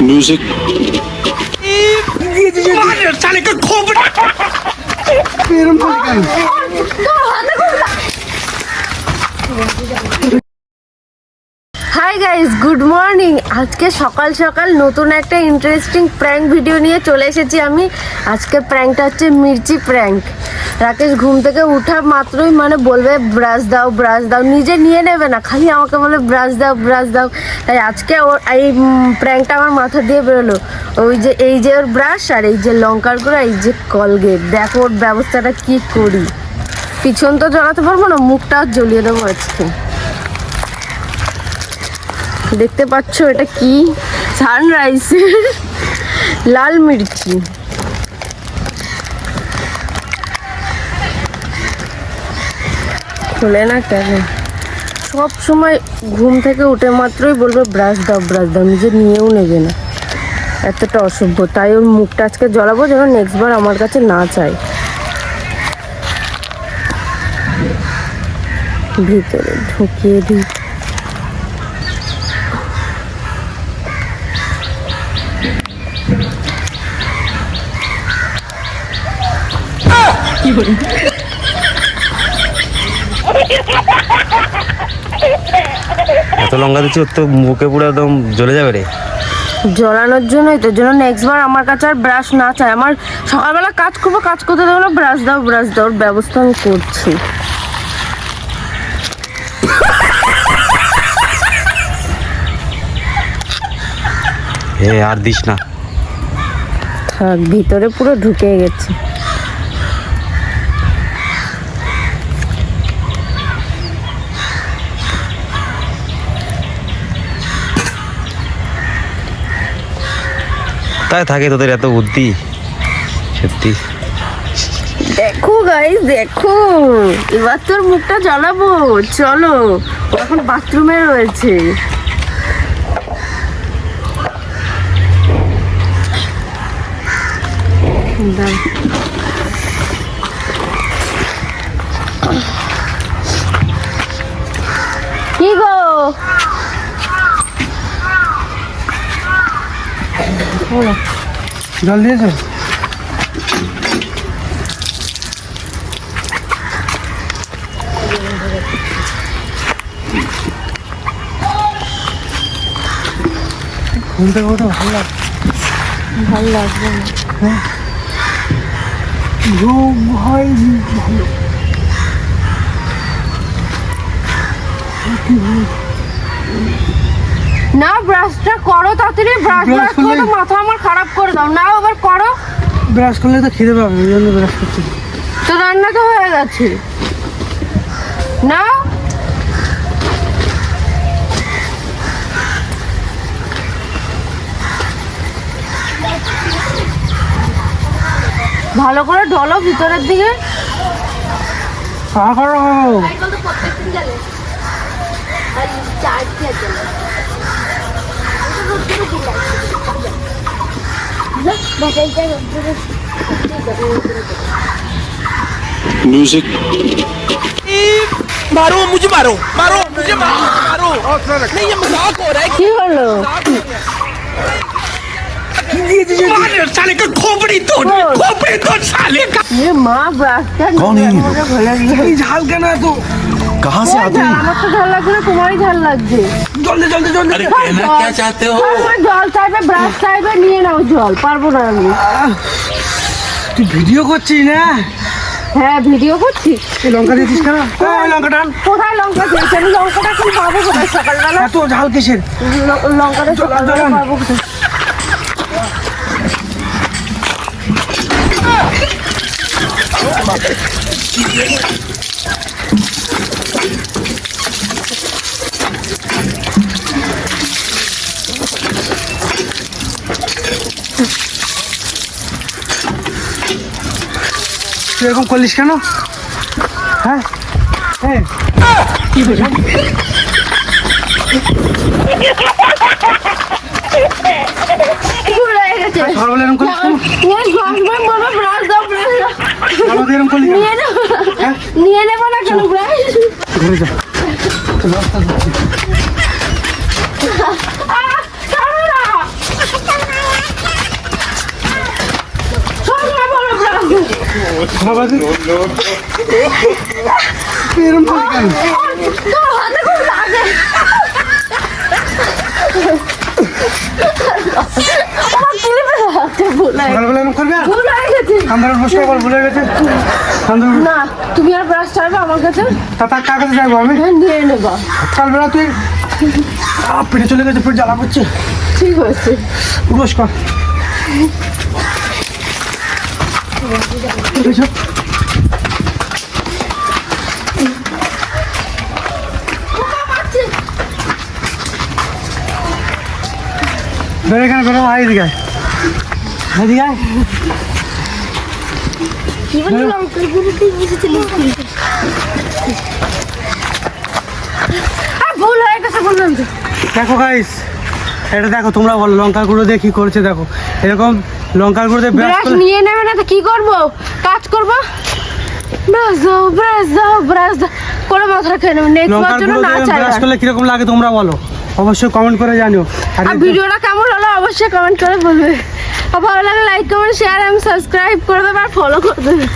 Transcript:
뮤직. 말을 잘니까 콩불 이런 거니까 hi guys good morning আজকে সকাল সকাল নতুন একটা ইন্টারেস্টিং প্র্যাঙ্ক ভিডিও নিয়ে চলে এসেছি আমি। আজকে প্র্যাঙ্কটা হচ্ছে মির্চি প্র্যাঙ্ক রাকেশ ঘুম থেকে উঠা মাত্রই মানে বলবে ব্রাশ দাও ব্রাশ দাও। নিজে নিয়ে নেবে না, খালি আমাকে বলে ব্রাশ দাও ব্রাশ দাও। তাই আজকে ওর এই প্র্যাঙ্কটা আমার মাথা দিয়ে বেরোলো। ওই যে, এই যে ওর ব্রাশ আর এই যে লঙ্কার গুঁড়ো, এই যে কলগেট। দেখো ওর ব্যবস্থাটা কি করি। পিছন তো জ্বলাতে পারব না, মুখটা জ্বলিয়ে দেবো আজকে। দেখতে পাচ্ছ এটা কি? সানরাইজ। লাল মির্চি। খোলে না কেন? সব সময় ঘুম থেকে উঠে মাত্রই বলবে, ব্রাশ দাও ব্রাশ দাও, নিজে নিয়েও নেবে না। এতটা অসভ্য। তাই ওর মুখটা আজকে জ্বলাবো যেন নেক্সট বার আমার কাছে না চায়। ভিতরে ঢুকিয়ে দিই। এত লঙ্কা দিচ্ছি ওর তো মুখে পুরো একদম জ্বলে যাবে রে। জ্বলানোর জন্যই তো জন্য নেক্সট বার আমার কাছে আর ব্রাশ না চাই আমার সকালবেলা কাজ করব কাজ করতে দেবো না ব্রাশ দাও ব্রাশ দাও ব্যবস্থা আমি করছি। আর দিস না। থাক ভিতরে পুরো ঢুকে গেছে। তাই থাকে তোদের এত বুদ্ধি? সত্যি। দেখো গাইস দেখো। এবার তোর মুখটা জ্বালাবো। চলো এখন বাথরুমে রয়েছে। কি গো? জল দিয়েছ ঘুম থেকে ওঠো ভালো লাগে ভালো লাগবে ঘুম হয় ভালো না ব্রাশটা করো তাড়াতাড়ি ব্রাশ ব্রাশ করে করলে- মাথা আমার খারাপ করে দাও। না আবার করো। ব্রাশ করলে তো খিদে পাবে ওই জন্য ব্রাশ করছি। তো রান্না তো হয়ে গেছে। না ভালো করে ঢলো ভিতরের দিকে। করো। म्यूज़िक मारो मुझे मारो मारो मुझे मारो मारो। नहीं ये मज़ाक हो रहा है। क्यों साले का खोपड़ी तोड़ खोपड़ी तोड़ साले का এ মা ব্রাশটা কখন এই নিল? এই ঝাল কেন এত কাহা সে আতে আমার তো ঝাল লাগছে না তোমারই ঝাল লাগছে জলদি জলদি জলদি अरे कहना क्या चाहते हो আমার জল চাইবে ব্রাশ চাইবে নিয়ে নাও জল পারবো না আমি তুই ভিডিও করছিস না হ্যাঁ ভিডিও করছি এই লঙ্কা দিয়েছিস কেন ওই লঙ্কাটা আন। কোথায় লঙ্কা দিয়েছে আমি লঙ্কাটা কি পাবো কোথায় সকালবেলা এত ঝাল কিসের ল- লঙ্কাটা সকালবেলা জল আন। পাবো কোথায় তুই এরকম করলিস কেন? হ্যাঁ? হ্যাঁ ভুল নিয়ে নেব না কেন ব্রাশ ঘুরে যা রাস্তা যাচ্ছি এরম করে কেন সকালবেলা এরম করবে? আমরা বসে আবার ভুলে গেছে? না তুমি আর ব্রাশ চাইবে আমার কাছে? তা তার কার কাছে যাব আমি? হ্যাঁ নিয়ে নেবা। সকালবেলা তুই আহ, পেটে চলে গেছে পেট জ্বালা করছে। ঠিক হয়েছে। বস কর। এসব। বেরো এখানে বেরো আয় এদিকে আয়। এদিকে আয়। দেখো গাইস এটা দেখো তোমরা বলো লঙ্কার গুঁড়ো দিয়ে কি করছে দেখো। এরকম লঙ্কার গুঁড়ো দিয়ে ব্রাশ নিয়ে নেবে না তো কি করব? কাজ করব? ব্রাশ দাও ব্রাশ দাও ব্রাশ দাও। করে মাথা খেয়ে নেবে নেক্সট লঙ্কার জন্য না চাই ব্রাশ। করলে কীরকম লাগে তোমরা বলো? অবশ্যই কমেন্ট করে জানিও। আর ভিডিওটা কেমন হলো অবশ্যই কমেন্ট করে বলবে। ভালো লাগলে লাইক কমেন্ট শেয়ার এবং সাবস্ক্রাইব করে দেবে আর ফলো করে দেবে।